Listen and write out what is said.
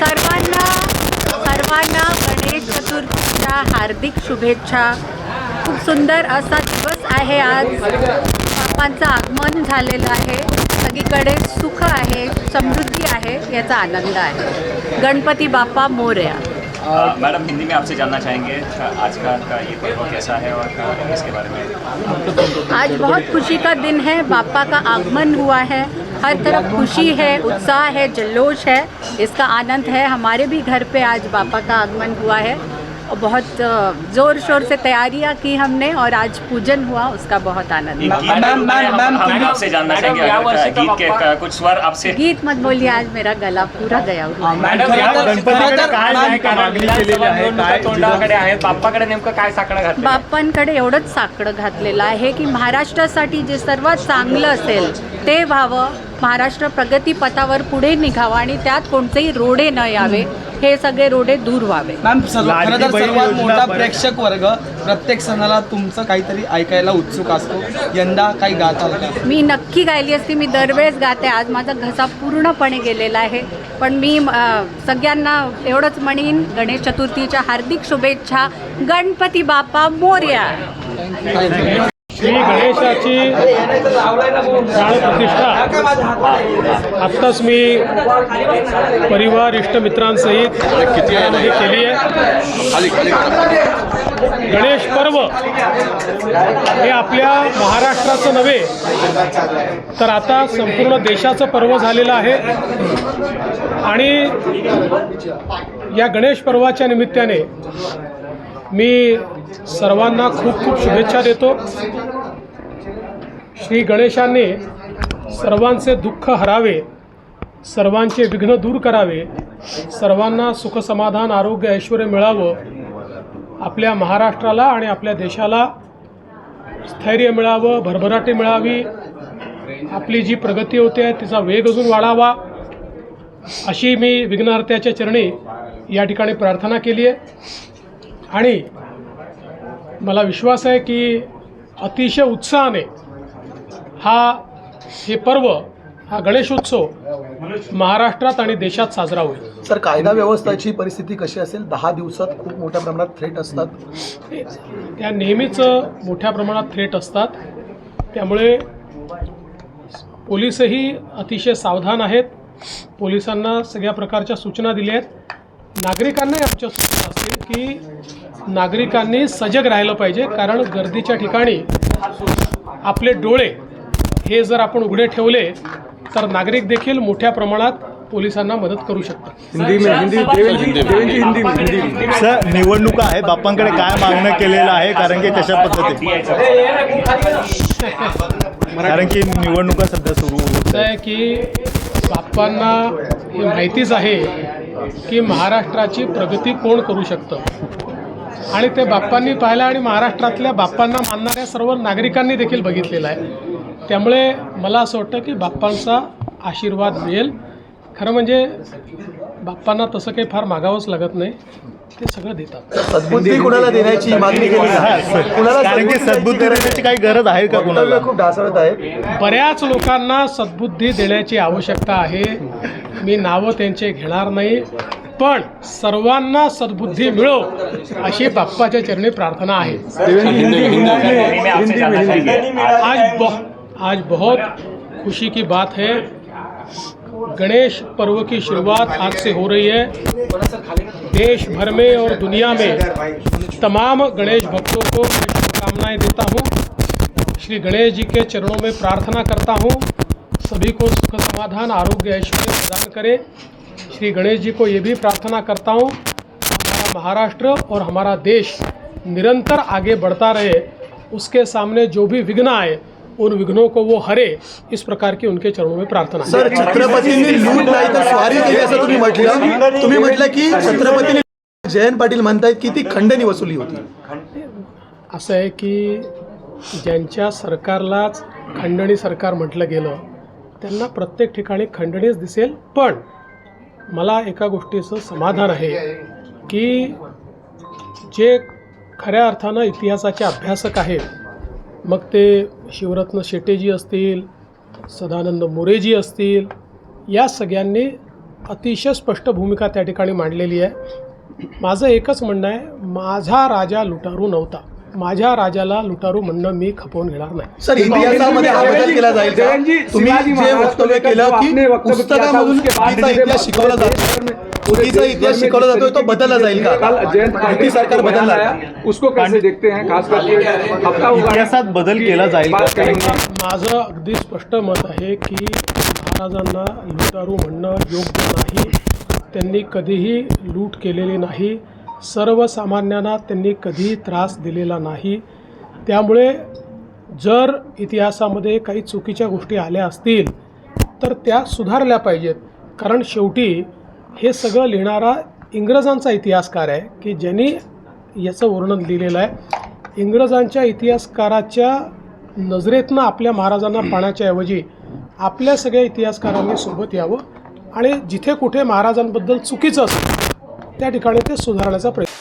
सर्वांना सर्वांना गणेश चतुर्थीच्या हार्दिक शुभेच्छा. खूप सुंदर असा दिवस आहे आज. बाप्पांचं आगमन झालेलं आहे. सगळीकडे सुख आहे समृद्धी आहे याचा आनंद आहे. गणपती बाप्पा मोर्या. मैडम, हिंदी में आपसे जानना चाहेंगे आज का का ये पर्व कैसा है और इसके बारे में? आज बहुत खुशी का दिन है, बापा का आगमन हुआ है, हर तरफ़ खुशी है, उत्साह है, जल्लोष है, इसका आनंद है, हमारे भी घर पे आज बापा का आगमन हुआ है। बहुत जोर शोर से तैयारियां की हमने और आज पूजन हुआ उसका बहुत आनंद आपसे जानना चाहेंगे कुछ स्वर आपसे? गीत मत बोलिए आज मेरा गला पूरा गया हुआ है। आहे, बाप्पाकडे नेमकं काय साकडं घातलं बाप्पांकडे एवढंच साकडं घातलेलं आहे की महाराष्ट्रासाठी जे सर्वात चांगलं असेल ते व्हावं. महाराष्ट्र प्रगतीपथावर पुढे निघावं आणि त्यात कोणतेही रोडे न यावे. हे सगळे रोडे दूर व्हावे. मॅम खरं तर सर्वात मोठा. प्रेक्षक वर्ग प्रत्येक सणाला तुमचं काहीतरी ऐकायला उत्सुक असतो. यंदा काही गाताल का? मी नक्की गायली असती. मी दरवेळेस गाते. आज माझा घसा पूर्णपणे गेलेला आहे. पण मी सगळ्यांना एवढंच म्हणीन गणेश चतुर्थीच्या हार्दिक शुभेच्छा. गणपती बाप्पा मोर्या. श्री गणेशाची प्राणप्रतिष्ठा. आत्ताच मी परिवार इष्टमित्रांसहित किती केली आहे. गणेश पर्व हे आपल्या महाराष्ट्राचं नव्हे तर आता संपूर्ण देशाचं पर्व झालेलं आहे. आणि या गणेश पर्वाच्या निमित्ताने मी सर्वांना खूप खूप शुभेच्छा देतो. श्री गणेशाने सर्वांचे दुःख हरावे सर्वांचे विघ्न दूर करावे सर्वांना सुखसमाधान आरोग्य ऐश्वर मिळावं आपल्या महाराष्ट्राला आणि आपल्या देशाला स्थैर्य मिळावं भरभराटी मिळावी आपली जी प्रगती होते आहे तिचा वेग अजून वाढावा अशी मी विघ्नहर्त्याच्या चरणी या ठिकाणी प्रार्थना केली आहे. आणि मला विश्वास आहे की अतिशय उत्साहाने हा हे पर्व हा गणेशोत्सव महाराष्ट्रात आणि देशात साजरा होईल. सर कायदा व्यवस्थेची परिस्थिती कशी असेल? दहा दिवसात खूप मोठ्या प्रमाणात थ्रेट असतात. त्या नेहमीच मोठ्या प्रमाणात थ्रेट असतात. त्यामुळे पोलीसही अतिशय सावधान आहेत. पोलिसांना सगळ्या प्रकारच्या सूचना दिल्या आहेत. नागरिकांनाही आमच्या सूचना असतील की नागरिकांनी सजग राहिलं पाहिजे कारण गर्दीच्या ठिकाणी आपले डोळे हे जर आपण उघडे ठेवले तर नागरिक देखील मोठ्या प्रमाणात पोलिसांना मदत करू शकतात. सर निवडणुका आहे बाप्पांकडे काय मागणं केलेलं आहे? कारण की कशा पद्धती कारण की निवडणुका सध्या सुरू होत आहे की बाप्पांना हे माहितीच आहे की महाराष्ट्राची प्रगती कोण करू शकतं? आणि ते बाप्पांनी पाहिलं आणि महाराष्ट्रातल्या बाप्पांना मानणाऱ्या सर्व नागरिकांनी देखील बघितलेलं आहे. त्यामुळे मला असं वाटतं की बाप्पांचा आशीर्वाद मिळेल. खरं म्हणजे बाप्पांना तसं काही फार मागावंच लागत नाही. ते सगळं देतात. सद्बुद्धी कुणाला देण्याची मागणी केली आहे? कुणाला कारण की सद्बुद्धी देण्याची काही गरज आहे का कुणाला? खूप ढासळत आहे. बऱ्याच लोकांना सद्बुद्धी देण्याची आवश्यकता आहे. मी नावं त्यांचे घेणार नाही. पण सर्वांना सद्बुद्धी मिळो अशी बाप्पाच्या चरणी प्रार्थना आहे. हिंदी में आज बहु आज बहुत खुशी की बात है। गणेश पर्व की शुरुआत आज से हो रही है। देश भर में और दुनिया में तमाम गणेश भक्तों को शुभकामनाएँ देता हूँ। श्री गणेश जी के चरणों में प्रार्थना करता हूँ। सभी को सुख समाधान, आरोग्य, ऐश्वर्य प्रदान करें। श्री गणेश जी को ये भी प्रार्थना करता हूँ, हमारा महाराष्ट्र और हमारा देश निरंतर आगे बढ़ता रहे। उसके सामने जो भी विघ्न आए उन विघ्नों को वो हरे इस प्रकार की उनके चरणों में प्रार्थना सर छत्रपतींनी लूट नाही तर स्वारी केली असं तुम्ही म्हटलं. तुम्ही म्हटलं की छत्रपतींनी जयंत पाटील म्हणतायत की ती खंडणी वसुली होती. असं आहे की ज्यांच्या सरकारलाच खंडणी सरकार म्हटलं गेलं त्यांना प्रत्येक ठिकाणी खंडणीच दिसेल. पण मला एका गोष्टीचं समाधान आहे की जे खऱ्या अर्थानं इतिहासाचे अभ्यासक आहेत मग ते शिवरत्न शेटेजी असतील सदानंद मोरेजी असतील या सगळ्यांनी अतिशय स्पष्ट भूमिका त्या ठिकाणी मांडलेली आहे. माझं एकच म्हणणं आहे माझा राजा लुटारू नव्हता. माझ्या राजाला लुटारू म्हणणं मी खपवून घेणार नाही. सर इतिहासामध्ये हा बदल केला जाईल तुम्ही जे वक्तव्य केलं की पुस्तकामधून चुकीचा इतिहास शिकवला जातो. चुकीचा इतिहास शिकवला जातोय तो बदलला जाईल का युती सरकार बदलणार का? उसको कैसे देखते हैं खास करके हफ्ता इतिहासात बदल केला जाईल। माझं अगदी स्पष्ट मत आहे की महाराजांना लुटारू म्हणणं योग्य नाही. त्यांनी कधीही लूट केलेली नाही. सर्वसामान्यांना त्यांनी कधीही त्रास दिलेला नाही. त्यामुळे जर इतिहासामध्ये काही चुकीच्या गोष्टी आल्या असतील तर त्या सुधारल्या पाहिजेत. कारण शेवटी हे सगळं लिहिणारा इंग्रजांचा इतिहासकार आहे की ज्यांनी याचं वर्णन लिहिलेलं आहे. इंग्रजांच्या इतिहासकाराच्या नजरेतनं आपल्या महाराजांना पाण्याच्या ऐवजी आपल्या सगळ्या इतिहासकारांनी सोबत यावं आणि जिथे कुठे महाराजांबद्दल चुकीचं असेल त्या ठिकाणी ते सुधारण्याचा प्रयत्न